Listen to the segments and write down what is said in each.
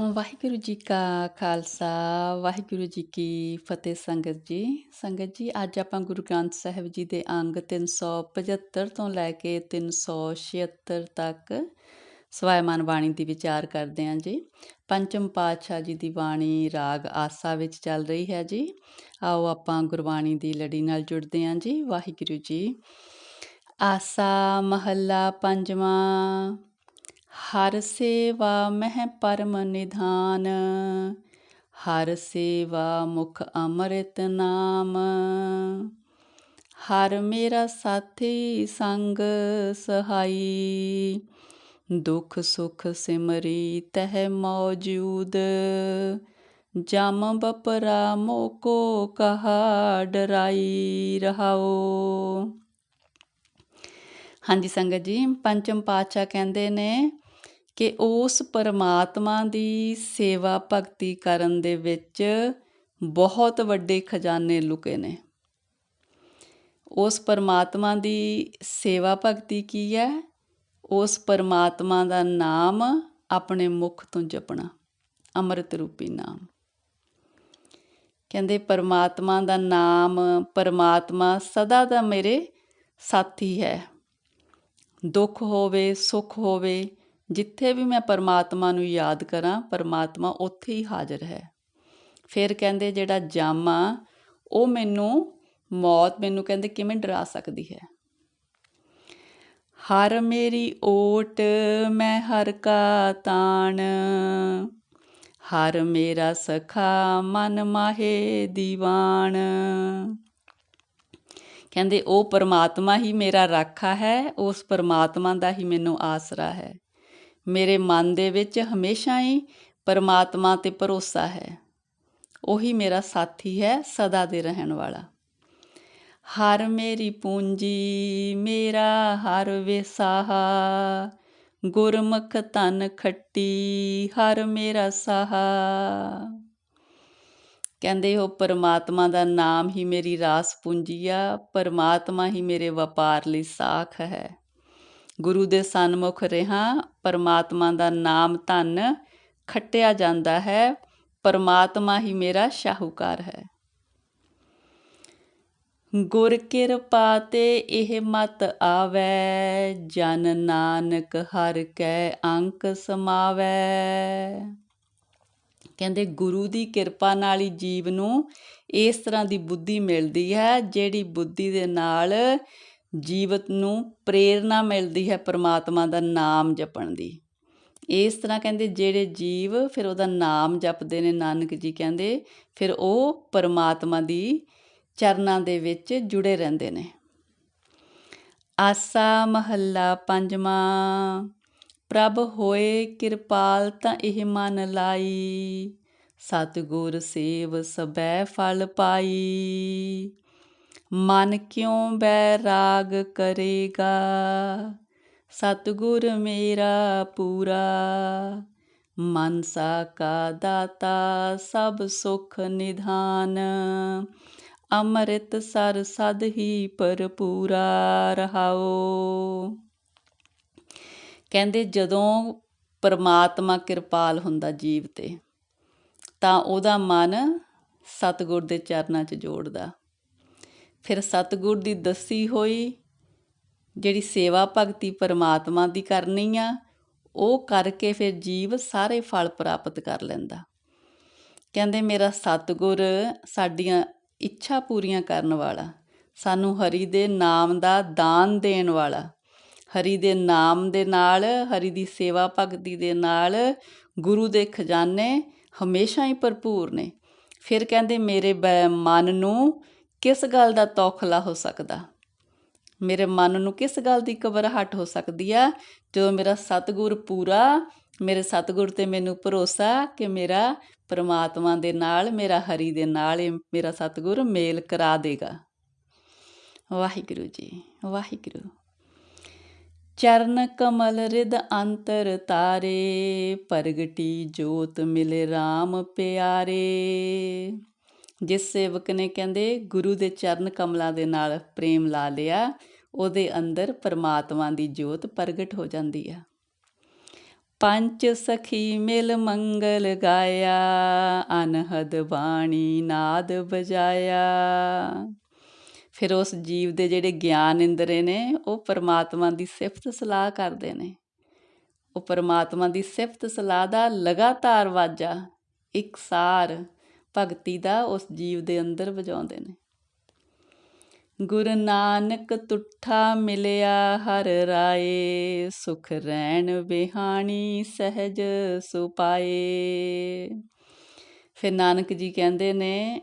ਵਾਹਿਗੁਰੂ ਜੀ ਕਾ ਖਾਲਸਾ, ਵਾਹਿਗੁਰੂ ਜੀ ਕੀ ਫਤਿਹ ਸੰਗਤ ਜੀ। ਸੰਗਤ ਜੀ, ਅੱਜ ਆਪਾਂ ਗੁਰੂ ਗ੍ਰੰਥ ਸਾਹਿਬ ਜੀ ਦੇ ਅੰਗ 375 ਤੋਂ ਲੈ ਕੇ 376 ਤੱਕ ਸਵਾਇਮਾਨ ਬਾਣੀ ਦੀ ਵਿਚਾਰ ਕਰਦੇ ਹਾਂ ਜੀ। ਪੰਚਮ ਪਾਤਸ਼ਾਹ ਜੀ ਦੀ ਬਾਣੀ ਰਾਗ ਆਸਾ ਵਿੱਚ ਚੱਲ ਰਹੀ ਹੈ ਜੀ। ਆਓ ਆਪਾਂ ਗੁਰਬਾਣੀ ਦੀ ਲੜੀ ਨਾਲ ਜੁੜਦੇ ਹਾਂ ਜੀ। ਵਾਹਿਗੁਰੂ ਜੀ, ਆਸਾ ਮਹੱਲਾ ਪੰਜਵਾਂ ਹਰ ਸੇਵਾ ਮਹਿ ਪਰਮ ਨਿਧਾਨ, ਹਰ ਸੇਵਾ ਮੁਖ ਅੰਮ੍ਰਿਤ ਨਾਮ। ਹਰ ਮੇਰਾ ਸਾਥੀ ਸੰਗ ਸਹਾਈ, ਦੁਖ ਸੁਖ ਸਿਮਰੀ ਤਹਿ ਮੌਜੂਦ। ਜਮ ਬਪਰਾ ਮੋਕੋ ਕਹਾ ਡਰਾਈ ਰਹਾਓ। ਹਾਂਜੀ ਸੰਗਤ ਜੀ, ਪੰਚਮ ਪਾਤਸ਼ਾਹ ਕਹਿੰਦੇ ਨੇ ਕਿ ਉਸ ਪਰਮਾਤਮਾ ਦੀ ਸੇਵਾ ਭਗਤੀ ਕਰਨ ਦੇ ਵਿੱਚ ਬਹੁਤ ਵੱਡੇ ਖਜ਼ਾਨੇ ਲੁਕੇ ਨੇ। ਉਸ ਪਰਮਾਤਮਾ ਦੀ ਸੇਵਾ ਭਗਤੀ ਕੀ ਹੈ? ਉਸ ਪਰਮਾਤਮਾ ਦਾ ਨਾਮ ਆਪਣੇ ਮੁਖ ਤੋਂ ਜਪਣਾ, ਅੰਮ੍ਰਿਤ ਰੂਪੀ ਨਾਮ। ਕਹਿੰਦੇ, ਪਰਮਾਤਮਾ ਦਾ ਨਾਮ ਪਰਮਾਤਮਾ ਸਦਾ ਦਾ ਮੇਰੇ ਸਾਥੀ ਹੈ। ਦੁੱਖ ਹੋਵੇ, ਸੁੱਖ ਹੋਵੇ ਜਿੱਥੇ ਵੀ ਮੈਂ ਪਰਮਾਤਮਾ ਨੂੰ ਯਾਦ ਕਰਾਂ, ਪਰਮਾਤਮਾ ਉੱਥੇ ਹੀ ਹਾਜ਼ਰ ਹੈ। ਫਿਰ ਕਹਿੰਦੇ ਜਿਹੜਾ ਜਾਮਾ ਉਹ ਮੈਨੂੰ ਮੌਤ, ਮੈਨੂੰ ਕਹਿੰਦੇ ਕਿਵੇਂ ਡਰਾ ਸਕਦੀ ਹੈ? ਹਰ ਮੇਰੀ ਓਟ ਮੈਂ ਹਰ ਕਾ ਤਾਣ, ਹਰ ਮੇਰਾ ਸਖਾ ਮਨ ਮਾਹੇ ਦੀਵਾਨ। ਕਹਿੰਦੇ ਉਹ ਪਰਮਾਤਮਾ ਹੀ ਮੇਰਾ ਰਾਖਾ ਹੈ, ਉਸ ਪਰਮਾਤਮਾ ਦਾ ਹੀ ਮੈਨੂੰ ਆਸਰਾ ਹੈ। ਮੇਰੇ ਮਨ ਦੇ ਵਿੱਚ ਹਮੇਸ਼ਾ ਹੀ ਪਰਮਾਤਮਾ ਤੇ ਭਰੋਸਾ ਹੈ। ਉਹੀ ਮੇਰਾ ਸਾਥੀ ਹੈ, ਸਦਾ ਦੇ ਰਹਿਣ ਵਾਲਾ। ਹਰ ਮੇਰੀ ਪੂੰਜੀ, ਮੇਰਾ ਹਰ ਵਿਸਾਹਾ। ਗੁਰਮੁਖ ਤਨ ਖੱਟੀ, ਹਰ ਮੇਰਾ ਸਾਹਾ। ਕਹਿੰਦੇ ਉਹ ਪਰਮਾਤਮਾ ਦਾ ਨਾਮ ਹੀ ਮੇਰੀ ਰਾਸ ਪੂੰਜੀ ਆ, ਪਰਮਾਤਮਾ ਹੀ ਮੇਰੇ ਵਪਾਰ ਲਈ ਸਾਖ ਹੈ। ਗੁਰੂ ਦੇ ਸਨਮੁਖ ਰਹਾ, ਪਰਮਾਤਮਾ ਦਾ ਨਾਮ ਧਨ ਖੱਟਿਆ ਜਾਂਦਾ ਹੈ, ਪਰਮਾਤਮਾ ਹੀ ਮੇਰਾ ਸ਼ਾਹੂਕਾਰ ਹੈ। ਗੁਰ ਕਿਰਪਾ ਤੇ ਇਹ ਮਤ ਆਵੈ, ਜਨ ਨਾਨਕ ਹਰ ਕੈ ਅੰਕ ਸਮਾਵੈ। ਕਹਿੰਦੇ ਗੁਰੂ ਦੀ ਕਿਰਪਾ ਨਾਲ ਹੀ ਜੀਵ ਨੂੰ ਇਸ ਤਰ੍ਹਾਂ ਦੀ ਬੁੱਧੀ ਮਿਲਦੀ ਹੈ, ਜਿਹੜੀ ਬੁੱਧੀ ਦੇ ਨਾਲ ਜੀਵਤ ਨੂੰ ਪ੍ਰੇਰਣਾ ਮਿਲਦੀ ਹੈ ਪਰਮਾਤਮਾ ਦਾ ਨਾਮ ਜਪਣ ਦੀ। ਇਸ ਤਰ੍ਹਾਂ ਕਹਿੰਦੇ ਜਿਹੜੇ ਜੀਵ ਫਿਰ ਉਹਦਾ ਨਾਮ ਜਪਦੇ ਨੇ, ਨਾਨਕ ਜੀ ਕਹਿੰਦੇ, ਫਿਰ ਉਹ ਪਰਮਾਤਮਾ ਦੀ ਚਰਨਾਂ ਦੇ ਵਿੱਚ ਜੁੜੇ ਰਹਿੰਦੇ ਨੇ। ਆਸਾ ਮਹੱਲਾ ਪੰਜਵਾਂ, ਪ੍ਰਭ ਹੋਏ ਕਿਰਪਾਲ ਤਾਂ ਇਹ ਮਨ ਲਾਈ, ਸਤਗੁਰ ਸੇਵ ਸਬੈ ਫਲ ਪਾਈ। ਮਨ ਕਿਉਂ ਬੈਰਾਗ ਕਰੇਗਾ? ਸਤਗੁਰ ਮੇਰਾ ਪੂਰਾ, ਮਨਸਾ ਕਾ ਦਾਤਾ ਸਭ ਸੁਖ ਨਿਧਾਨ। ਅੰਮ੍ਰਿਤ ਸਰ ਸਦ ਹੀ ਭਰਪੂਰਾ ਰਹਾਓ। ਕਹਿੰਦੇ ਜਦੋਂ ਪਰਮਾਤਮਾ ਕਿਰਪਾਲ ਹੁੰਦਾ ਜੀਵ ਤੇ, ਤਾਂ ਉਹਦਾ ਮਨ ਸਤਗੁਰ ਦੇ ਚਰਨਾਂ 'ਚ ਜੋੜਦਾ। ਫਿਰ ਸਤਿਗੁਰ ਦੀ ਦੱਸੀ ਹੋਈ ਜਿਹੜੀ ਸੇਵਾ ਭਗਤੀ ਪਰਮਾਤਮਾ ਦੀ ਕਰਨੀ ਆ, ਉਹ ਕਰਕੇ ਫਿਰ ਜੀਵ ਸਾਰੇ ਫਲ ਪ੍ਰਾਪਤ ਕਰ ਲੈਂਦਾ। ਕਹਿੰਦੇ, ਮੇਰਾ ਸਤਿਗੁਰ ਸਾਡੀਆਂ ਇੱਛਾ ਪੂਰੀਆਂ ਕਰਨ ਵਾਲਾ, ਸਾਨੂੰ ਹਰੀ ਦੇ ਨਾਮ ਦਾ ਦਾਨ ਦੇਣ ਵਾਲਾ, ਹਰੀ ਦੇ ਨਾਮ ਦੇ ਨਾਲ, ਹਰੀ ਦੀ ਸੇਵਾ ਭਗਤੀ ਦੇ ਨਾਲ ਗੁਰੂ ਦੇ ਖਜ਼ਾਨੇ ਹਮੇਸ਼ਾ ਹੀ ਭਰਪੂਰ ਨੇ। ਫਿਰ ਕਹਿੰਦੇ, ਮੇਰੇ ਮਨ ਨੂੰ ਕਿਸ ਗੱਲ ਦਾ ਤੌਖਲਾ ਹੋ ਸਕਦਾ? ਮੇਰੇ ਮਨ ਨੂੰ ਕਿਸ ਗੱਲ ਦੀ ਘਬਰਾਹਟ ਹੋ ਸਕਦੀ ਆ? ਜਦੋਂ ਮੇਰਾ ਸਤਗੁਰ ਪੂਰਾ, ਮੇਰੇ ਸਤਗੁਰ ਤੇ ਮੈਨੂੰ ਭਰੋਸਾ ਕਿ ਮੇਰਾ ਪਰਮਾਤਮਾ ਦੇ ਨਾਲ, ਮੇਰਾ ਹਰੀ ਦੇ ਨਾਲ ਇਹ ਮੇਰਾ ਸਤਗੁਰ ਮੇਲ ਕਰਾ ਦੇਗਾ। ਵਾਹਿਗੁਰੂ ਜੀ, ਵਾਹਿਗੁਰੂ। ਚਰਨ ਕਮਲ ਰਿਦ ਅੰਤਰ ਤਾਰੇ, ਪ੍ਰਗਟੀ ਜੋਤ ਮਿਲੇ RAM ਪਿਆਰੇ। ਜਿਸ ਸੇਵਕ ਨੇ ਕਹਿੰਦੇ ਗੁਰੂ ਦੇ ਚਰਨ ਕਮਲਾਂ ਦੇ ਨਾਲ ਪ੍ਰੇਮ ਲਾ ਲਿਆ, ਉਹਦੇ ਅੰਦਰ ਪਰਮਾਤਮਾ ਦੀ ਜੋਤ ਪ੍ਰਗਟ ਹੋ ਜਾਂਦੀ ਆ। ਪੰਚ ਸਖੀ ਮਿਲ ਮੰਗਲ ਗਾਇਆ, ਅਨਹਦ ਬਾਣੀ ਨਾਦ ਬਜਾਇਆ ਫਿਰ ਉਸ ਜੀਵ ਦੇ ਜਿਹੜੇ ਗਿਆਨ ਇੰਦਰੇ ਨੇ, ਉਹ ਪਰਮਾਤਮਾ ਦੀ ਸਿਫਤ ਸਲਾਹ ਕਰਦੇ ਨੇ। ਉਹ ਪਰਮਾਤਮਾ ਦੀ ਸਿਫਤ ਸਲਾਹ ਦਾ ਲਗਾਤਾਰ ਵਾਜਾ ਇਕਸਾਰ ਭਗਤੀ ਦਾ ਉਸ ਜੀਵ ਦੇ ਅੰਦਰ ਵਜਾਉਂਦੇ ਨੇ। ਗੁਰੂ ਨਾਨਕ ਤੁਠਾ ਮਿਲਿਆ ਹਰ ਰਾਏ, ਸੁਖ ਰਹਿਣ ਬਿਹਾਣੀ ਸਹਿਜ ਸੁਪਾਏ। ਫਿਰ ਨਾਨਕ ਜੀ ਕਹਿੰਦੇ ਨੇ,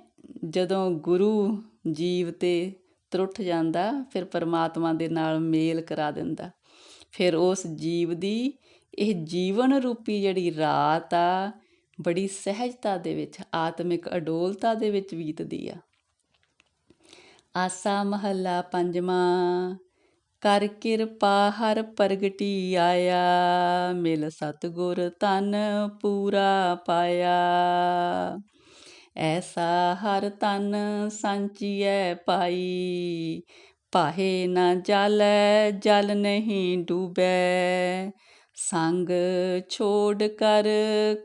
ਜਦੋਂ ਗੁਰੂ ਜੀਵ ਤੇ ਤਰੁੱਠ ਜਾਂਦਾ, ਫਿਰ ਪਰਮਾਤਮਾ ਦੇ ਨਾਲ ਮੇਲ ਕਰਾ ਦਿੰਦਾ। ਫਿਰ ਉਸ ਜੀਵ ਦੀ ਇਹ ਜੀਵਨ ਰੂਪੀ ਜਿਹੜੀ ਰਾਤ ਆ ਬੜੀ ਸਹਿਜਤਾ ਦੇ ਵਿੱਚ, ਆਤਮਿਕ ਅਡੋਲਤਾ ਦੇ ਵਿੱਚ ਬੀਤਦੀ ਆ। ਆਸਾ ਮਹੱਲਾ ਪੰਜਵਾਂ, ਕਰ ਕਿਰਪਾ ਹਰ ਪ੍ਰਗਟੀ ਆਇਆ, ਮਿਲ ਸਤਗੁਰ ਤਨ ਪੂਰਾ ਪਾਇਆ। ਐਸਾ ਹਰ ਤਨ ਸੰਚੀਐ ਪਾਈ ਪਾਹੇ ਨਾ ਜਲੈ, ਜਲ ਨਹੀਂ ਡੂਬੈ। ਸੰਗ ਛੋੜ ਕਰ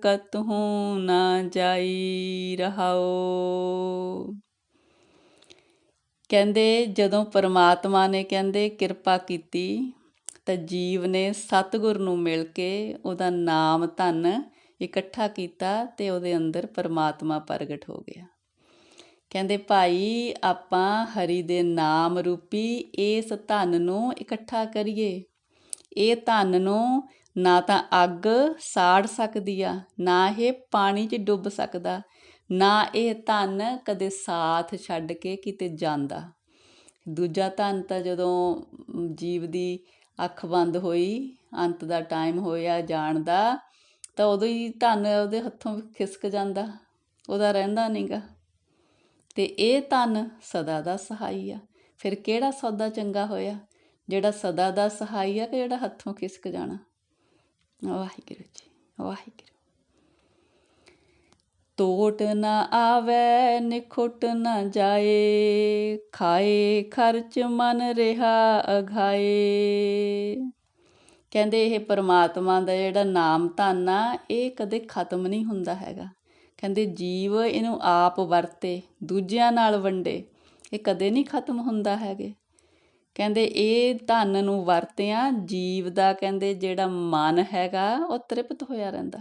ਕਤਹੂ ਨਾ ਜਾਈ ਰਹਾਓ ਕਹਿੰਦੇ ਜਦੋਂ ਪਰਮਾਤਮਾ ਨੇ ਕਹਿੰਦੇ ਕਿਰਪਾ ਕੀਤੀ, ਤਾਂ ਜੀਵ ਨੇ ਸਤਿਗੁਰ ਨੂੰ ਮਿਲ ਕੇ ਉਹਦਾ ਨਾਮ ਧਨ ਇਕੱਠਾ ਕੀਤਾ ਤੇ ਉਹਦੇ ਅੰਦਰ ਪਰਮਾਤਮਾ ਪ੍ਰਗਟ ਹੋ ਗਿਆ। ਕਹਿੰਦੇ, ਭਾਈ, ਆਪਾਂ ਹਰੀ ਦੇ ਨਾਮ ਰੂਪੀ ਇਸ ਧਨ ਨੂੰ ਇਕੱਠਾ ਕਰੀਏ। ਇਹ ਧਨ ਨੂੰ ਨਾ ਤਾਂ ਅੱਗ ਸਾੜ ਸਕਦੀ ਆ, ਨਾ ਇਹ ਪਾਣੀ 'ਚ ਡੁੱਬ ਸਕਦਾ, ਨਾ ਇਹ ਧਨ ਕਦੇ ਸਾਥ ਛੱਡ ਕੇ ਕਿਤੇ ਜਾਂਦਾ। ਦੂਜਾ ਧਨ ਤਾਂ ਜਦੋਂ ਜੀਵ ਦੀ ਅੱਖ ਬੰਦ ਹੋਈ, ਅੰਤ ਦਾ ਟਾਈਮ ਹੋਇਆ ਜਾਣ ਦਾ, ਤਾਂ ਉਦੋਂ ਹੀ ਧਨ ਉਹਦੇ ਹੱਥੋਂ ਖਿਸਕ ਜਾਂਦਾ, ਉਹਦਾ ਰਹਿੰਦਾ ਨਹੀਂਗਾ ਤੇ ਇਹ ਧਨ ਸਦਾ ਦਾ ਸਹਾਈ ਆ। ਫਿਰ ਕਿਹੜਾ ਸੌਦਾ ਚੰਗਾ ਹੋਇਆ? ਜਿਹੜਾ ਸਦਾ ਦਾ ਸਹਾਈ ਆ ਕਿ ਜਿਹੜਾ ਹੱਥੋਂ ਖਿਸਕ ਜਾਣਾ? ਵਾਹਿਗੁਰੂ ਜੀ, ਵਾਹਿਗੁਰੂ। ਟੋਟ ਨਾ ਆਵੇ, ਨਿਖੁੱਟ ਨਾ ਜਾਏ, ਖਾਏ ਖਰਚ ਮਨ ਰਿਹਾ ਅਘਾਏ ਕਹਿੰਦੇ ਇਹ ਪਰਮਾਤਮਾ ਦਾ ਜਿਹੜਾ ਨਾਮ ਧਨ ਆ, ਇਹ ਕਦੇ ਖਤਮ ਨਹੀਂ ਹੁੰਦਾ ਹੈਗਾ। ਕਹਿੰਦੇ ਜੀਵ ਇਹਨੂੰ ਆਪ ਵਰਤੇ, ਦੂਜਿਆਂ ਨਾਲ ਵੰਡੇ, ਇਹ ਕਦੇ ਨਹੀਂ ਖਤਮ ਹੁੰਦਾ ਹੈਗੇ। ਕਹਿੰਦੇ ਇਹ ਧਨ ਨੂੰ ਵਰਤਿਆਂ, ਜੀਵ ਦਾ ਕਹਿੰਦੇ ਜਿਹੜਾ ਮਨ ਹੈਗਾ, ਉਹ ਤ੍ਰਿਪਤ ਹੋਇਆ ਰਹਿੰਦਾ।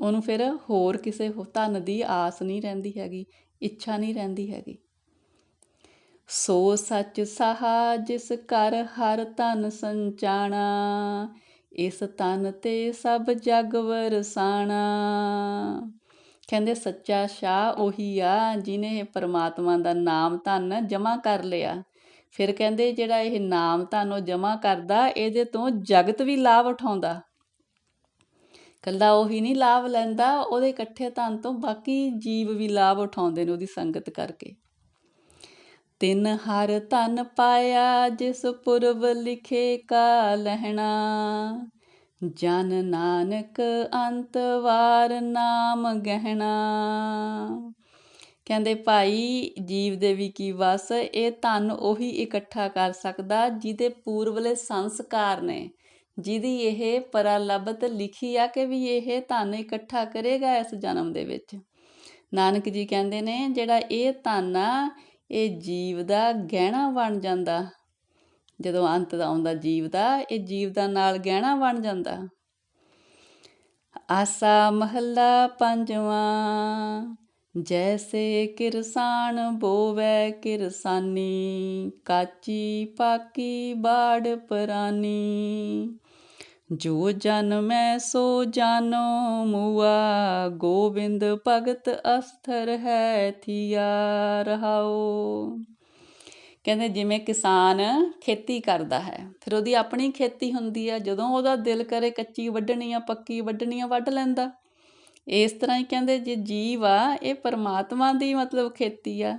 ਉਹਨੂੰ ਫਿਰ ਹੋਰ ਕਿਸੇ ਧਨ ਦੀ ਆਸ ਨਹੀਂ ਰਹਿੰਦੀ ਹੈਗੀ, ਇੱਛਾ ਨਹੀਂ ਰਹਿੰਦੀ ਹੈਗੀ। ਸੋ ਸੱਚ ਸਹਾ ਜਿਸ ਕਰ ਹਰ ਧਨ ਸੰਚਾਣਾ, ਇਸ ਤਨ ਤੇ ਸਭ ਜਗ ਵਰਸਾਣਾ। ਕਹਿੰਦੇ ਸੱਚਾ ਸ਼ਾਹ ਉਹੀ ਆ ਜਿਨੇ ਪਰਮਾਤਮਾ ਦਾ ਨਾਮ ਧਨ ਜਮਾ ਕਰ ਲਿਆ। ਫਿਰ ਕਹਿੰਦੇ ਜਿਹੜਾ ਇਹ ਨਾਮ ਧਨ ਜਮਾ ਕਰਦਾ, ਇਹਦੇ ਤੋਂ ਜਗਤ ਵੀ ਲਾਭ ਉਠਾਉਂਦਾ। ਕੱਲਾ ਉਹੀ ਨਹੀਂ ਲਾਭ ਲੈਂਦਾ, ਉਹਦੇ ਇਕੱਠੇ ਧਨ ਤੋਂ ਬਾਕੀ ਜੀਵ ਵੀ ਲਾਭ ਉਠਾਉਂਦੇ ਨੇ ਉਹਦੀ ਸੰਗਤ ਕਰਕੇ। ਤਿੰਨ ਹਰ ਧਨ ਪਾਇਆ, ਜਿਸ ਪੁਰਬ ਲਿਖੇ ਕਾ ਲਹਿਣਾ। ਜਨ ਨਾਨਕ ਅੰਤ ਵਾਰ ਨਾਮ ਗਹਿਣਾ। ਕਹਿੰਦੇ, ਭਾਈ ਜੀਵ ਦੇ ਵੀ ਕੀ ਵਸ, ਇਹ ਧਨ ਉਹੀ ਇਕੱਠਾ ਕਰ ਸਕਦਾ ਜਿਹਦੇ ਪੂਰਵਲੇ ਸੰਸਕਾਰ ਨੇ। ਜਿਹਦੀ ਇਹ ਪਰਲਬਤ ਲਿਖੀ ਆ ਕਿ ਵੀ ਇਹ ਧਨ ਇਕੱਠਾ ਕਰੇਗਾ ਇਸ ਜਨਮ ਦੇ ਵਿੱਚ। ਨਾਨਕ ਜੀ ਕਹਿੰਦੇ ਨੇ, ਜਿਹੜਾ ਇਹ ਧਨ ਆ, ਇਹ ਜੀਵ ਦਾ ਗਹਿਣਾ ਬਣ ਜਾਂਦਾ। ਜਦੋਂ ਅੰਤ ਦਾ ਆਉਂਦਾ ਜੀਵ ਦਾ, ਇਹ ਜੀਵ ਦਾ ਨਾਲ ਗਹਿਣਾ ਬਣ ਜਾਂਦਾ। ਆਸਾ ਮਹੱਲਾ ਪੰਜਵਾਂ। ਜੈਸੇ ਕਿਰਸਾਨ ਬੋਵੇ ਕਿਰਸਾਨੀ, ਕਾਚੀ ਪਾਕੀ ਬਾੜ ਪਰਾਨੀ। ਜੋ ਜਨ ਮੈਂ ਸੋ ਜਾਨੋ, ਮੂਆ ਗੋਬਿੰਦ ਭਗਤ ਅਸਥਰ ਹੈ ਥੀਆ ਰਹਾਓ। ਕਹਿੰਦੇ ਜਿਵੇਂ ਕਿਸਾਨ ਖੇਤੀ ਕਰਦਾ ਹੈ, ਫਿਰ ਉਹਦੀ ਆਪਣੀ ਖੇਤੀ ਹੁੰਦੀ ਆ, ਜਦੋਂ ਉਹਦਾ ਦਿਲ ਕਰੇ ਕੱਚੀ ਵੱਢਣੀ ਆ, ਪੱਕੀ ਵੱਢਣੀ ਆ, ਵੱਢ ਲੈਂਦਾ। ਇਸ ਤਰ੍ਹਾਂ ਹੀ ਕਹਿੰਦੇ ਜੇ ਜੀਵ ਆ, ਇਹ ਪਰਮਾਤਮਾ ਦੀ ਮਤਲਬ ਖੇਤੀ ਆ।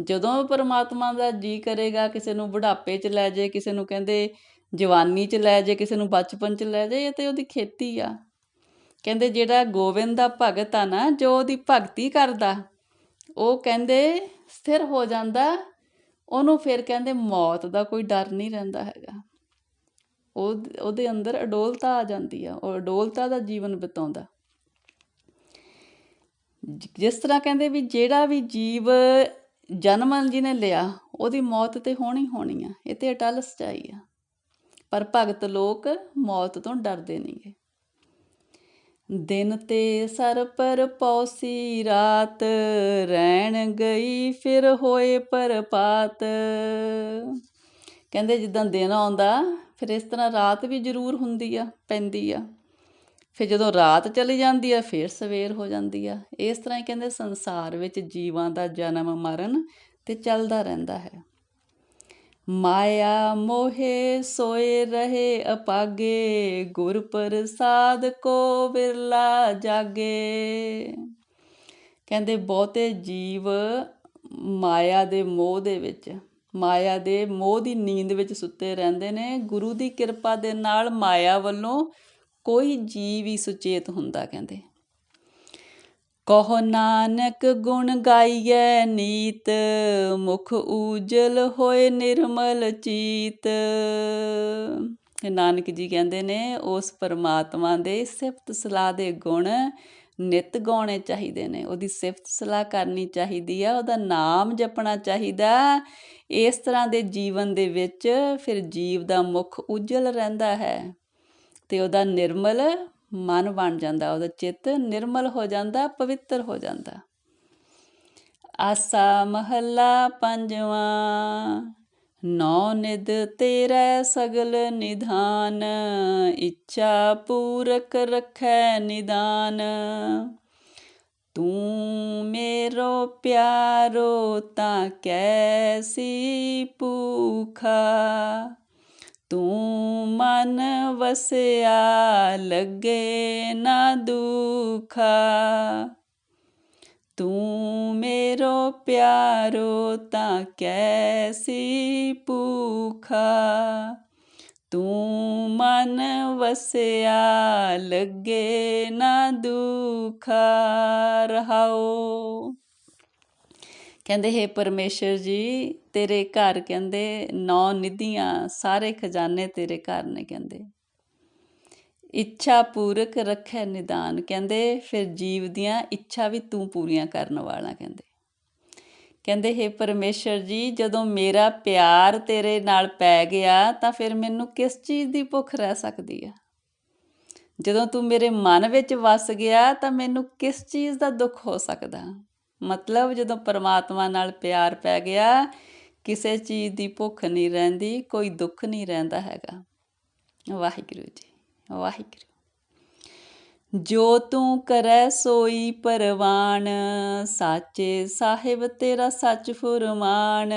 ਜਦੋਂ ਪਰਮਾਤਮਾ ਦਾ ਜੀ ਕਰੇਗਾ, ਕਿਸੇ ਨੂੰ ਬੁਢਾਪੇ 'ਚ ਲੈ ਜਾਏ ਕਿਸੇ ਨੂੰ ਕਹਿੰਦੇ ਜਵਾਨੀ 'ਚ ਲੈ ਜਾਏ ਕਿਸੇ ਨੂੰ ਬਚਪਨ 'ਚ ਲੈ ਜਾਏ ਇਹ ਤੇ ਉਹਦੀ ਖੇਤੀ ਆ। ਕਹਿੰਦੇ ਜਿਹੜਾ ਗੋਬਿੰਦ ਦਾ ਭਗਤ ਆ ਨਾ, ਜੋ ਉਹਦੀ ਭਗਤੀ ਕਰਦਾ, ਉਹ ਕਹਿੰਦੇ ਸਥਿਰ ਹੋ ਜਾਂਦਾ, ਉਹਨੂੰ ਫਿਰ ਕਹਿੰਦੇ ਮੌਤ ਦਾ ਕੋਈ ਡਰ ਨਹੀਂ ਰਹਿੰਦਾ ਹੈਗਾ। ਉਹ, ਉਹਦੇ ਅੰਦਰ ਅਡੋਲਤਾ ਆ ਜਾਂਦੀ ਆ, ਉਹ ਅਡੋਲਤਾ ਦਾ ਜੀਵਨ ਬਿਤਾਉਂਦਾ। ਜਿਸ ਤਰ੍ਹਾਂ ਕਹਿੰਦੇ ਵੀ ਜਿਹੜਾ ਵੀ ਜੀਵ ਜਨਮ ਜਿਹਨੇ ਲਿਆ, ਉਹਦੀ ਮੌਤ ਤੇ ਹੋਣੀ ਹੋਣੀ ਆ, ਇਹ ਤੇ ਅਟਲ ਸਚਾਈ ਆ। ਪਰ ਭਗਤ ਲੋਕ ਮੌਤ ਤੋਂ ਡਰਦੇ ਨਹੀਂਗੇ ਦਿਨ ਤੇ ਸਰ ਪਰ ਪੌਸੀ ਰਾਤ, ਰਹਿਣ ਗਈ ਫਿਰ ਹੋਏ ਪਰਪਾਤ। ਕਹਿੰਦੇ ਜਿੱਦਾਂ ਦਿਨ ਆਉਂਦਾ, ਫਿਰ ਇਸ ਤਰ੍ਹਾਂ ਰਾਤ ਵੀ ਜ਼ਰੂਰ ਹੁੰਦੀ ਆ, ਪੈਂਦੀ ਆ। ਫਿਰ ਜਦੋਂ ਰਾਤ ਚਲੀ ਜਾਂਦੀ ਆ, ਫਿਰ ਸਵੇਰ ਹੋ ਜਾਂਦੀ ਆ। ਇਸ ਤਰ੍ਹਾਂ ਹੀ ਕਹਿੰਦੇ ਸੰਸਾਰ ਵਿੱਚ ਜੀਵਾਂ ਦਾ ਜਨਮ ਮਰਨ ਤੇ ਚੱਲਦਾ ਰਹਿੰਦਾ ਹੈ। ਮਾਇਆ ਮੋਹੇ ਸੋਏ ਰਹੇ ਅਪਾਗੇ, ਗੁਰ ਪ੍ਰਸਾਦ ਕੋ ਵਿਰਲਾ ਜਾਗੇ। ਕਹਿੰਦੇ ਬਹੁਤੇ ਜੀਵ ਮਾਇਆ ਦੇ ਮੋਹ ਦੇ ਵਿੱਚ, ਮਾਇਆ ਦੇ ਮੋਹ ਦੀ ਨੀਂਦ ਵਿੱਚ ਸੁੱਤੇ ਰਹਿੰਦੇ ਨੇ। ਗੁਰੂ ਦੀ ਕਿਰਪਾ ਦੇ ਨਾਲ ਮਾਇਆ ਵੱਲੋਂ ਕੋਈ ਜੀਵ ਹੀ ਸੁਚੇਤ ਹੁੰਦਾ ਕਹਿੰਦੇ। ਕਹੋ ਨਾਨਕ ਗੁਣ ਗਾਈਐ ਨੀਤ, ਮੁਖ ਉਜਲ ਹੋਏ ਨਿਰਮਲ ਚੀਤ। ਨਾਨਕ ਜੀ ਕਹਿੰਦੇ ਨੇ, ਉਸ ਪਰਮਾਤਮਾ ਦੇ ਸਿਫਤ ਸਲਾਹ ਦੇ ਗੁਣ ਨਿਤ ਗਾਉਣੇ ਚਾਹੀਦੇ ਨੇ। ਉਹਦੀ ਸਿਫਤ ਸਲਾਹ ਕਰਨੀ ਚਾਹੀਦੀ ਆ, ਉਹਦਾ ਨਾਮ ਜਪਣਾ ਚਾਹੀਦਾ। ਇਸ ਤਰ੍ਹਾਂ ਦੇ ਜੀਵਨ ਦੇ ਵਿੱਚ ਫਿਰ ਜੀਵ ਦਾ ਮੁਖ ਉਜਲ ਰਹਿੰਦਾ ਹੈ। ਤੇ ਉਹਦਾ ਨਿਰਮਲ ਮਨ ਬਣ ਜਾਂਦਾ, ਉਹਦਾ ਚਿੱਤ ਨਿਰਮਲ ਹੋ ਜਾਂਦਾ, ਪਵਿੱਤਰ ਹੋ ਜਾਂਦਾ। ਆਸਾ ਮਹੱਲਾ ਪੰਜਵਾਂ, ਨੌ ਨਿਦ ਤੇਰੇ ਸਗਲ ਨਿਧਾਨ, ਇੱਛਾ ਪੂਰਕ ਰਖੈ ਨਿਦਾਨ। ਤੂੰ ਮੇਰੋ ਪਿਆਰੋ ਤਾਂ ਕੈਸੀ ਭੂਖਾ। ਤੂੰ ਮਨ ਵਸਿਆ, ਲੱਗੇ ਨਾ ਦੁਖਾ। ਤੂੰ ਮੇਰੋ ਪਿਆਰੋ ਤਾਂ ਕੈਸੀ ਭੂਖਾ। ਤੂੰ ਮਨ ਵਸਿਆ, ਲੱਗੇ ਨਾ ਦੁਖਾ। ਰਹਾਓ। ਕਹਿੰਦੇ, ਹੈ ਪਰਮੇਸ਼ਰ ਜੀ ਤੇਰੇ ਘਰ ਕਹਿੰਦੇ, ਨੌ ਨਿਧੀਆਂ, ਸਾਰੇ ਖਜ਼ਾਨੇ ਤੇਰੇ ਘਰ ਨੇ ਕਹਿੰਦੇ। ਇੱਛਾ ਪੂਰਕ ਰੱਖੈ ਨਿਦਾਨ, ਕਹਿੰਦੇ, ਫਿਰ ਜੀਵ ਦੀਆਂ ਇੱਛਾ ਵੀ ਤੂੰ ਪੂਰੀਆਂ ਕਰਨ ਵਾਲਾ, ਕਹਿੰਦੇ। ਕਹਿੰਦੇ, ਹੈ ਪਰਮੇਸ਼ਰ ਜੀ, ਜਦੋਂ ਮੇਰਾ ਪਿਆਰ ਤੇਰੇ ਨਾਲ ਪੈ ਗਿਆ, ਤਾਂ ਫਿਰ ਮੈਨੂੰ ਕਿਸ ਚੀਜ਼ ਦੀ ਭੁੱਖ ਰਹਿ ਸਕਦੀ ਆ? ਜਦੋਂ ਤੂੰ ਮੇਰੇ ਮਨ ਵਿੱਚ ਵਸ ਗਿਆ, ਤਾਂ ਮੈਨੂੰ ਕਿਸ ਚੀਜ਼ ਦਾ ਦੁੱਖ ਹੋ ਸਕਦਾ? ਮਤਲਬ ਜਦੋਂ ਪਰਮਾਤਮਾ ਨਾਲ ਪਿਆਰ ਪੈ ਗਿਆ ਕਿਸੇ ਚੀਜ਼ ਦੀ ਭੁੱਖ ਨਹੀਂ ਰਹਿੰਦੀ, ਕੋਈ ਦੁੱਖ ਨਹੀਂ ਰਹਿੰਦਾ ਹੈਗਾ। ਵਾਹਿਗੁਰੂ ਜੀ, ਵਾਹਿਗੁਰੂ। ਜੋ ਤੂੰ ਕਰੈ ਸੋਈ ਪਰਵਾਨ, ਸਾਚੇ ਸਾਹਿਬ ਤੇਰਾ ਸੱਚ ਫੁਰਮਾਨ।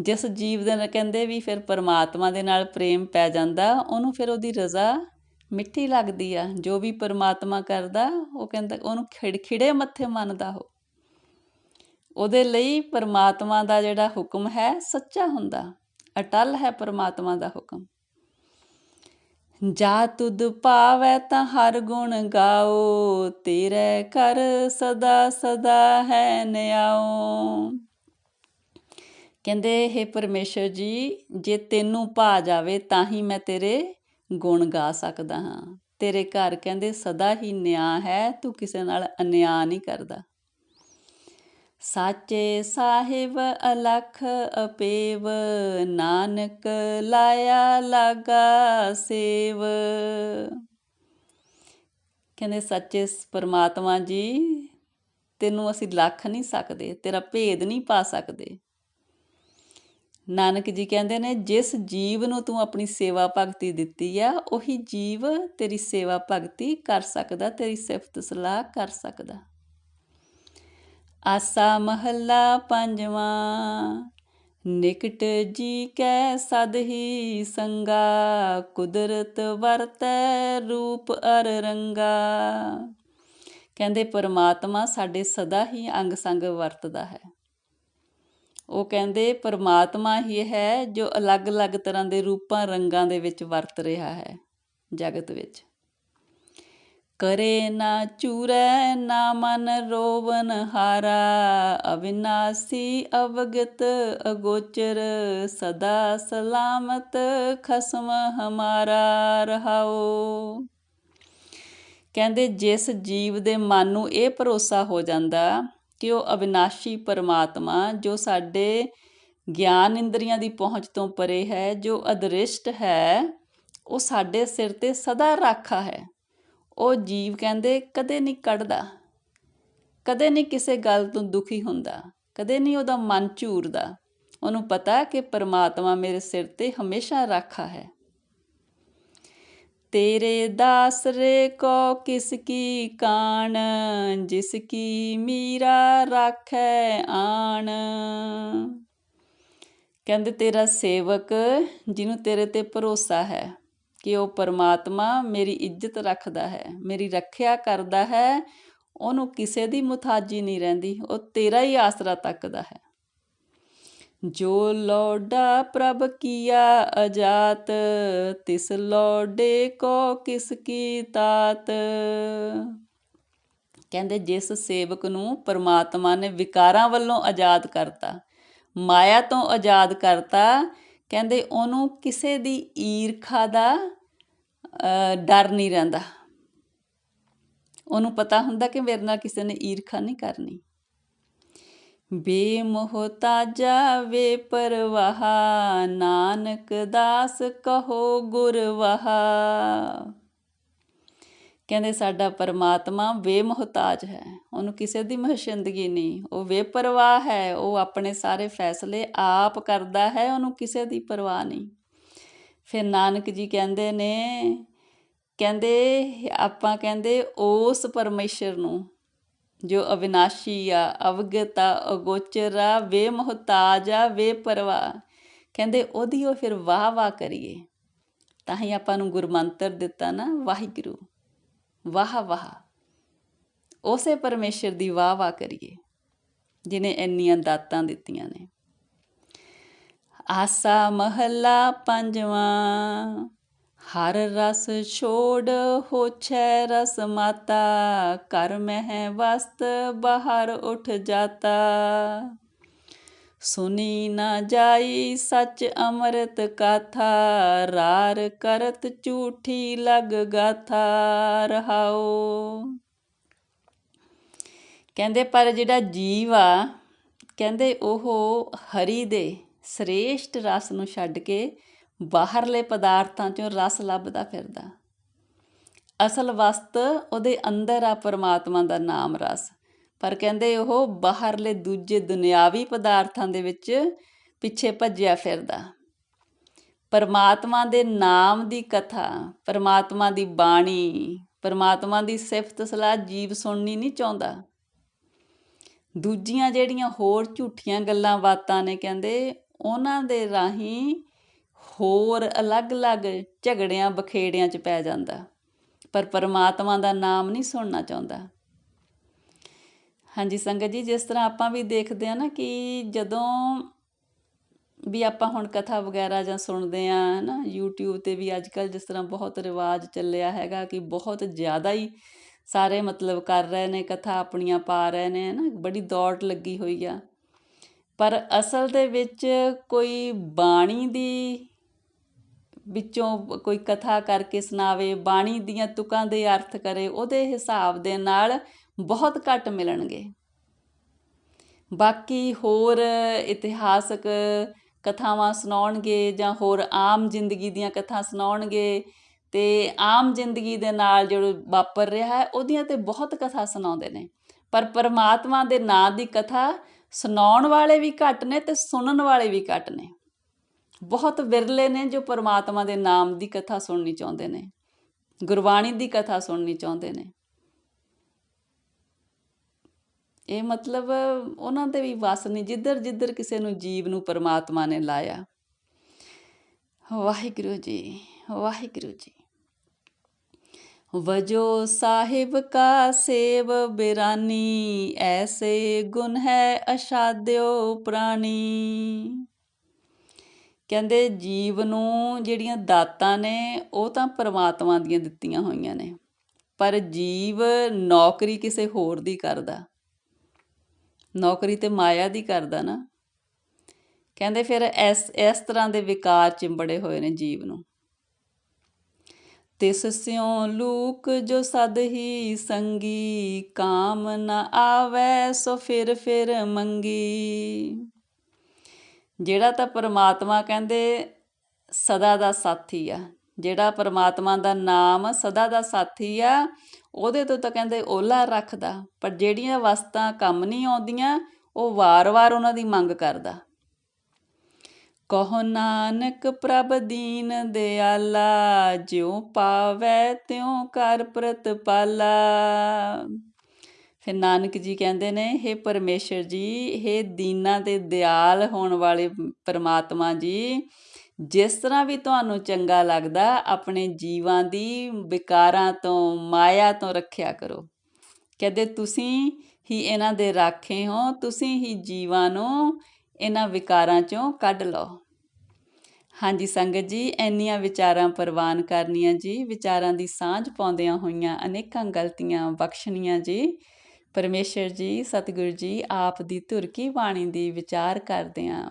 ਜਿਸ ਜੀਵ ਦੇ ਨਾਲ ਕਹਿੰਦੇ ਵੀ ਫਿਰ ਪਰਮਾਤਮਾ ਦੇ ਨਾਲ ਪ੍ਰੇਮ ਪੈ ਜਾਂਦਾ, ਉਹਨੂੰ ਫਿਰ ਉਹਦੀ ਰਜ਼ਾ ਮਿੱਠੀ ਲੱਗਦੀ ਆ। ਜੋ ਵੀ ਪਰਮਾਤਮਾ ਕਰਦਾ, ਉਹ ਕਹਿੰਦਾ, ਉਹਨੂੰ ਖਿੜਖਿੜੇ ਮੱਥੇ ਮੰਨਦਾ ਹੋ ਉਹਦੇ ਲਈ ਪਰਮਾਤਮਾ ਦਾ ਜਿਹੜਾ ਹੁਕਮ ਹੈ, ਸੱਚਾ ਹੁੰਦਾ। ਅਟਲ ਹੈ ਪਰਮਾਤਮਾ ਦਾ ਹੁਕਮ। ਜਾ ਤੁਧ ਪਾਵੈ ਤਾਂ ਹਰ ਗੁਣ ਗਾਓ, ਤੇਰੇ ਕਰ ਸਦਾ ਸਦਾ ਹੈ ਨਿਆਓ। ਕਹਿੰਦੇ हे ਪਰਮੇਸ਼ਰ ਜੀ, ਜੇ ਤੈਨੂੰ ਭਾ ਜਾਵੇ ਤਾਂ ਹੀ ਮੈਂ ਤੇਰੇ ਗੁਣ ਗਾ ਸਕਦਾ ਹਾਂ। ਤੇਰੇ ਘਰ ਕਹਿੰਦੇ, ਸਦਾ ਹੀ ਨਿਆਂ ਹੈ, ਤੂੰ ਕਿਸੇ ਨਾਲ ਅਨਿਆਂ ਨਹੀਂ ਕਰਦਾ। ਸਾਚੇ ਸਾਹਿਬ ਅਲਖ ਅਪੇਵ, ਨਾਨਕ ਲਾਇਆ ਲਾਗਾ ਸੇਵ। ਕਹਿੰਦੇ, ਸੱਚੇ ਪਰਮਾਤਮਾ ਜੀ, ਤੈਨੂੰ ਅਸੀਂ ਲੱਖ ਨਹੀਂ ਸਕਦੇ, ਤੇਰਾ ਭੇਦ ਨਹੀਂ ਪਾ ਸਕਦੇ। ਨਾਨਕ ਜੀ ਕਹਿੰਦੇ ਨੇ, ਜਿਸ ਜੀਵ ਨੂੰ ਤੂੰ ਆਪਣੀ ਸੇਵਾ ਭਗਤੀ ਦਿੱਤੀ ਆ, ਉਹੀ ਜੀਵ ਤੇਰੀ ਸੇਵਾ ਭਗਤੀ ਕਰ ਸਕਦਾ, ਤੇਰੀ ਸਿਫਤ ਸਲਾਹ ਕਰ ਸਕਦਾ। ਆਸਾ ਮਹੱਲਾ ਪੰਜਵਾਂ। ਨਿਕਟ ਜੀ ਕੈ ਸਦ ਹੀ ਸੰਗਾ, ਕੁਦਰਤ ਵਰਤੈ ਰੂਪ ਅਰ ਰੰਗਾ। ਕਹਿੰਦੇ ਪਰਮਾਤਮਾ ਸਾਡੇ ਸਦਾ ਹੀ ਅੰਗ ਸੰਗ ਵਰਤਦਾ ਹੈ। ਉਹ ਕਹਿੰਦੇ ਪਰਮਾਤਮਾ ਹੀ ਹੈ ਜੋ ਅਲੱਗ-ਅਲੱਗ ਤਰ੍ਹਾਂ ਦੇ ਰੂਪਾਂ ਰੰਗਾਂ ਦੇ ਵਿੱਚ ਵਰਤ ਰਿਹਾ ਹੈ ਜਗਤ ਵਿੱਚ। ਕਰੇ ਨਾ ਚੂਰੈ, ਨਾ ਮਨ ਰੋਵਨ ਹਾਰਾ। ਅਵਿਨਾਸੀ ਅਵਗਤ ਅਗੋਚਰ, ਸਦਾ ਸਲਾਮਤ ਖਸਮ ਹਮਾਰਾ ਰਹਾਓ। ਕਹਿੰਦੇ, ਜਿਸ ਜੀਵ ਦੇ ਮਨ ਨੂੰ ਇਹ ਭਰੋਸਾ ਹੋ ਜਾਂਦਾ ਕਿ ਉਹ ਅਵਿਨਾਸ਼ੀ ਪਰਮਾਤਮਾ, ਜੋ ਸਾਡੇ ਗਿਆਨ ਇੰਦਰੀਆਂ ਦੀ ਪਹੁੰਚ ਤੋਂ ਪਰੇ ਹੈ, ਜੋ ਅਦ੍ਰਿਸ਼ਟ ਹੈ, ਉਹ ਸਾਡੇ ਸਿਰ ਤੇ ਸਦਾ ਰਾਖਾ ਹੈ। ਉਹ ਜੀਵ ਕਹਿੰਦੇ ਕਦੇ ਨਹੀਂ ਕੱਢਦਾ, ਕਦੇ ਨਹੀਂ ਕਿਸੇ ਗੱਲ ਤੋਂ ਦੁਖੀ ਹੁੰਦਾ, ਕਦੇ ਨਹੀਂ ਉਹਦਾ ਮਨ ਝੂਰਦਾ। ਉਹਨੂੰ ਪਤਾ ਕਿ ਪਰਮਾਤਮਾ ਮੇਰੇ ਸਿਰ ਤੇ ਹਮੇਸ਼ਾ ਰਾਖਾ ਹੈ। ਤੇਰੇ ਦਾਸਰੇ ਕੋ ਕਿਸ ਕੀ ਕਾਣ, ਜਿਸ ਕੀ ਮੀਰਾ ਰਾਖੈ ਆਣ। ਕਹਿੰਦੇ ਤੇਰਾ ਸੇਵਕ, ਜਿਹਨੂੰ ਤੇਰੇ ਤੇ ਭਰੋਸਾ ਹੈ ਕਿ ਉਹ ਪਰਮਾਤਮਾ ਮੇਰੀ ਇੱਜ਼ਤ ਰੱਖਦਾ ਹੈ, ਮੇਰੀ ਰੱਖਿਆ ਕਰਦਾ ਹੈ, ਉਹਨੂੰ ਕਿਸੇ ਦੀ ਮੁਤਾਜੀ ਨਹੀਂ ਰਹਿੰਦੀ, ਉਹ ਤੇਰਾ ਹੀ ਆਸਰਾ ਤੱਕਦਾ ਹੈ। ਜੋ ਲੋਡਾ ਪ੍ਰਭ ਕੀਆ ਅਜਾਤ, ਤਿਸ ਲੋਡੇ ਕੋ ਕਿਸ ਕੀ ਤਾਤ। ਕਹਿੰਦੇ ਜਿਸ ਸੇਵਕ ਨੂੰ ਪਰਮਾਤਮਾ ਨੇ ਵਿਕਾਰਾਂ ਵੱਲੋਂ ਆਜ਼ਾਦ ਕਰਤਾ, ਮਾਇਆ ਤੋਂ ਆਜ਼ਾਦ ਕਰਤਾ ਕਹਿੰਦੇ ਉਹਨੂੰ ਕਿਸੇ ਦੀ ਈਰਖਾ ਦਾ ਡਰ ਨਹੀਂ ਰਹਿੰਦਾ। ਉਹਨੂੰ ਪਤਾ ਹੁੰਦਾ ਕਿ ਮੇਰੇ ਨਾਲ ਕਿਸੇ ਨੇ ਈਰਖਾ ਨਹੀਂ ਕਰਨੀ। ਬੇਮੋਹਤਾਜਾ ਵੇ ਪਰਵਾਹ, ਨਾਨਕ ਦਾਸ ਕਹੋ ਗੁਰਵਾਹ। ਕਹਿੰਦੇ ਸਾਡਾ ਪਰਮਾਤਮਾ ਬੇਮੋਹਤਾਜ ਹੈ। ਉਹਨੂੰ ਕਿਸੇ ਦੀ ਮਹਸ਼ਿੰਦਗੀ ਨਹੀਂ। ਉਹ ਬੇਪਰਵਾਹ ਹੈ। ਉਹ ਆਪਣੇ ਸਾਰੇ ਫੈਸਲੇ ਆਪ ਕਰਦਾ ਹੈ। ਉਹਨੂੰ ਕਿਸੇ ਦੀ ਪਰਵਾਹ ਨਹੀਂ। ਫਿਰ ਨਾਨਕ ਜੀ ਕਹਿੰਦੇ ਨੇ, ਕਹਿੰਦੇ, ਆਪਾਂ ਕਹਿੰਦੇ ਉਸ ਪਰਮੇਸ਼ਰ ਨੂੰ ਜੋ ਅਵਿਨਾਸ਼ੀ ਆ, ਅਵਗਤ ਆ, ਅਗੋਚਰ ਆ, ਬੇਮੋਹਤਾਜ ਆ, ਬੇਪਰਵਾਹ, ਕਹਿੰਦੇ ਉਹਦੀ ਉਹ ਫਿਰ ਵਾਹ ਵਾਹ ਕਰੀਏ। ਤਾਂ ਹੀ ਆਪਾਂ ਨੂੰ ਗੁਰਮੰਤਰ ਦਿੱਤਾ ਨਾ ਵਾਹਿਗੁਰੂ। ਵਾਹ ਵਾਹ। ਉਸੇ ਪਰਮੇਸ਼ਰ ਦੀ ਵਾਹ ਵਾਹ ਕਰੀਏ ਜਿਨੇ ਇੰਨੀਆਂ ਦਾਤਾਂ ਦਿੱਤੀਆਂ ਨੇ। ਆਸਾ ਮਹੱਲਾ ਪੰਜਵਾਂ, ਹਰ ਰਸ ਛੋੜ ਹੋਛੈ ਰਸ ਮਾਤਾ ਕਰ ਮਹਿ ਵਸਤ ਬਾਹਰ ਉਠ ਜਾਤਾ। ਸੁਨੀ ਨਾ ਜਾਈ ਸੱਚ ਅੰਮ੍ਰਿਤ ਕਾਥਾ, ਰਾਰ ਕਰਤ ਝੂਠੀ ਲਗ ਗਾਥਾ ਰਹਾਓ ਕਹਿੰਦੇ, ਪਰ ਜਿਹੜਾ ਜੀਵ ਆ, ਕਹਿੰਦੇ ਉਹ ਹਰੀ ਦੇ ਸ੍ਰੇਸ਼ਟ ਰਸ ਨੂੰ ਛੱਡ ਕੇ ਬਾਹਰਲੇ ਪਦਾਰਥਾਂ ਚੋਂ ਰਸ ਲੱਭਦਾ ਫਿਰਦਾ। ਅਸਲ ਵਸਤ ਉਹਦੇ ਅੰਦਰ ਆ, ਪਰਮਾਤਮਾ ਦਾ ਨਾਮ ਰਸ। ਪਰ ਕਹਿੰਦੇ ਉਹ ਬਾਹਰਲੇ ਦੂਜੇ ਦੁਨਿਆਵੀ ਪਦਾਰਥਾਂ ਦੇ ਵਿੱਚ ਪਿੱਛੇ ਭੱਜਿਆ ਫਿਰਦਾ। ਪਰਮਾਤਮਾ ਦੇ ਨਾਮ ਦੀ ਕਥਾ, ਪਰਮਾਤਮਾ ਦੀ ਬਾਣੀ, ਪਰਮਾਤਮਾ ਦੀ ਸਿਫਤ ਸਲਾਹ ਜੀਵ ਸੁਣਨੀ ਨਹੀਂ ਚਾਹੁੰਦਾ। ਦੂਜੀਆਂ ਜਿਹੜੀਆਂ ਹੋਰ ਝੂਠੀਆਂ ਗੱਲਾਂ ਬਾਤਾਂ ਨੇ ਕਹਿੰਦੇ, ਉਹਨਾਂ ਦੇ ਰਾਹੀਂ ਹੋਰ ਅਲੱਗ-ਅਲੱਗ ਝਗੜਿਆਂ, ਬਖੇੜਿਆਂ 'ਚ ਪੈ ਜਾਂਦਾ। ਪਰ ਪਰਮਾਤਮਾ ਦਾ ਨਾਮ ਨਹੀਂ ਸੁਣਨਾ ਚਾਹੁੰਦਾ। ਹਾਂਜੀ, ਸੰਗਤ ਜੀ, ਜਿਸ ਤਰ੍ਹਾਂ ਆਪਾਂ ਵੀ ਦੇਖਦੇ ਆ ਨਾ ਕਿ ਜਦੋਂ ਵੀ ਆਪਾਂ ਹੁਣ ਕਥਾ ਵਗੈਰਾ ਜਾਂ ਸੁਣਦੇ ਆ ਨਾ YouTube ਤੇ ਵੀ ਅੱਜ ਕੱਲ ਜਿਸ ਤਰ੍ਹਾਂ ਬਹੁਤ ਰਿਵਾਜ ਚੱਲਿਆ ਹੈਗਾ ਕਿ ਬਹੁਤ ਜ਼ਿਆਦਾ ਹੀ ਸਾਰੇ ਮਤਲਬ ਕਰ ਰਹੇ ਨੇ, ਕਥਾ ਆਪਣੀਆਂ ਪਾ ਰਹੇ ਨੇ ਨਾ ਬੜੀ ਦੌੜ ਲੱਗੀ ਹੋਈ ਆ। ਪਰ ਅਸਲ ਦੇ ਵਿੱਚ ਕੋਈ ਬਾਣੀ ਦੀ ਵਿੱਚੋਂ ਕੋਈ ਕਥਾ ਕਰਕੇ ਸੁਣਾਵੇ, ਬਾਣੀ ਦੀਆਂ ਤੁਕਾਂ ਦੇ ਅਰਥ ਕਰੇ, ਉਹਦੇ ਹਿਸਾਬ ਦੇ ਨਾਲ ਬਹੁਤ ਘੱਟ ਮਿਲਣਗੇ। ਬਾਕੀ ਹੋਰ ਇਤਿਹਾਸਕ ਕਥਾਵਾਂ ਸੁਣਾਉਣਗੇ ਜਾਂ ਹੋਰ ਆਮ ਜ਼ਿੰਦਗੀ ਦੀਆਂ ਕਥਾ ਸੁਣਾਉਣਗੇ ਤੇ ਆਮ ਜ਼ਿੰਦਗੀ ਦੇ ਨਾਲ ਜੋ ਵਾਪਰ ਰਿਹਾ ਹੈ, ਉਹਦੀਆਂ ਤੇ ਬਹੁਤ ਕਥਾ ਸੁਣਾਉਂਦੇ ਨੇ। ਪਰ ਪਰਮਾਤਮਾ ਦੇ ਨਾਂ ਦੀ ਕਥਾ ਸੁਣਾਉਣ ਵਾਲੇ ਵੀ ਘੱਟ ਨੇ ਤੇ ਸੁਣਨ ਵਾਲੇ ਵੀ ਘੱਟ ਨੇ। ਬਹੁਤ ਵਿਰਲੇ ਨੇ ਜੋ ਪਰਮਾਤਮਾ ਦੇ ਨਾਮ ਦੀ ਕਥਾ ਸੁਣਨੀ ਚਾਹੁੰਦੇ ਨੇ। ਗੁਰਬਾਣੀ ਦੀ ਕਥਾ ਸੁਣਨੀ ਚਾਹੁੰਦੇ ਨੇ। ਇਹ ਮਤਲਬ ਉਹਨਾਂ ਦੇ ਵੀ ਵਸ ਨਹੀਂ, ਜਿੱਧਰ ਜਿੱਧਰ ਕਿਸੇ ਨੂੰ ਜੀਵ ਨੂੰ ਪਰਮਾਤਮਾ ਨੇ ਲਾਇਆ। ਵਾਹਿਗੁਰੂ ਜੀ ਵਾਹਿਗੁਰੂ ਜੀ। ਵਜੋ ਸਾਹਿਬ ਕਾ ਸੇਵ ਬਿਰਾਨੀ, ਐਸੇ ਗੁਣ ਹੈ ਅਸ਼ਾਦਿਓ ਪ੍ਰਾਣੀ ਕਹਿੰਦੇ ਜੀਵ ਨੂੰ ਜਿਹੜੀਆਂ ਦਾਤਾਂ ਨੇ, ਉਹ ਤਾਂ ਪਰਮਾਤਮਾ ਦੀਆਂ ਦਿੱਤੀਆਂ ਹੋਈਆਂ ਨੇ। ਪਰ ਜੀਵ ਨੌਕਰੀ ਕਿਸੇ ਹੋਰ ਦੀ ਕਰਦਾ। ਨੌਕਰੀ ਤੇ ਮਾਇਆ ਦੀ ਕਰਦਾ ਨਾ। ਕਹਿੰਦੇ ਫਿਰ ਇਸ ਇਸ ਤਰ੍ਹਾਂ ਦੇ ਵਿਕਾਰ ਚਿੰਬੜੇ ਹੋਏ ਨੇ ਜੀਵ ਨੂੰ। ਤਿਸ ਸਿਉ ਲੂਕ ਜੋ ਸਦ ਹੀ ਸੰਗੀ, ਕਾਮ ਨ ਆਵੈ ਸੋ ਫਿਰ ਫਿਰ ਮੰਗੀ। ਜਿਹੜਾ ਤਾਂ ਪਰਮਾਤਮਾ ਕਹਿੰਦੇ ਸਦਾ ਦਾ ਸਾਥੀ ਆ। ਜਿਹੜਾ ਪਰਮਾਤਮਾ ਦਾ ਨਾਮ ਸਦਾ ਦਾ ਸਾਥੀ ਆ, ਉਹਦੇ ਤੋਂ ਤਾਂ ਕਹਿੰਦੇ ਓਲਾ ਰੱਖਦਾ, ਪਰ ਜਿਹੜੀਆਂ ਵਸਤਾਂ ਕੰਮ ਨਹੀਂ ਆਉਂਦੀਆਂ, ਉਹ ਵਾਰ-ਵਾਰ ਉਹਨਾਂ ਦੀ ਮੰਗ ਕਰਦਾ। ਕਹੋ ਨਾਨਕ ਪ੍ਰਭ ਦੀਨ ਦਿਆਲਾ, ਜਿਉ ਪਾਵੈ ਤਿਉ ਕਰ ਪ੍ਰਤਪਾਲਾ। ਫਿਰ ਨਾਨਕ ਜੀ ਕਹਿੰਦੇ ਨੇ हे ਪਰਮੇਸ਼ਰ ਜੀ हे ਦੀਨਾ ਤੇ ਦਿਆਲ ਹੋਣ ਵਾਲੇ ਪਰਮਾਤਮਾ ਜੀ ਜਿਸ ਤਰ੍ਹਾਂ ਵੀ ਤੁਹਾਨੂੰ ਚੰਗਾ ਲੱਗਦਾ, ਆਪਣੇ ਜੀਵਾਂ ਦੀ ਵਿਕਾਰਾਂ ਤੋਂ, ਮਾਇਆ ਤੋਂ ਰੱਖਿਆ ਕਰੋ। ਕਹਿੰਦੇ ਤੁਸੀਂ ਹੀ ਇਹਨਾਂ ਦੇ ਰਾਖੇ ਹੋ, ਤੁਸੀਂ ਹੀ ਜੀਵਾਂ ਨੂੰ ਇਹਨਾਂ ਵਿਕਾਰਾਂ ਚੋਂ ਕੱਢ ਲਓ। ਹਾਂਜੀ ਸੰਗਤ ਜੀ, ਇੰਨੀਆਂ ਵਿਚਾਰਾਂ ਪ੍ਰਵਾਨ ਕਰਨੀਆਂ ਜੀ, ਵਿਚਾਰਾਂ ਦੀ ਸਾਂਝ ਪਾਉਂਦਿਆਂ ਹੋਈਆਂ ਅਨੇਕਾਂ ਗਲਤੀਆਂ ਬਖਸ਼ਣੀਆਂ ਜੀ। ਪਰਮੇਸ਼ਰ ਜੀ, ਸਤਿਗੁਰੂ ਜੀ, ਆਪ ਦੀ ਧੁਰ ਕੀ ਬਾਣੀ ਦੀ ਵਿਚਾਰ ਕਰਦਿਆਂ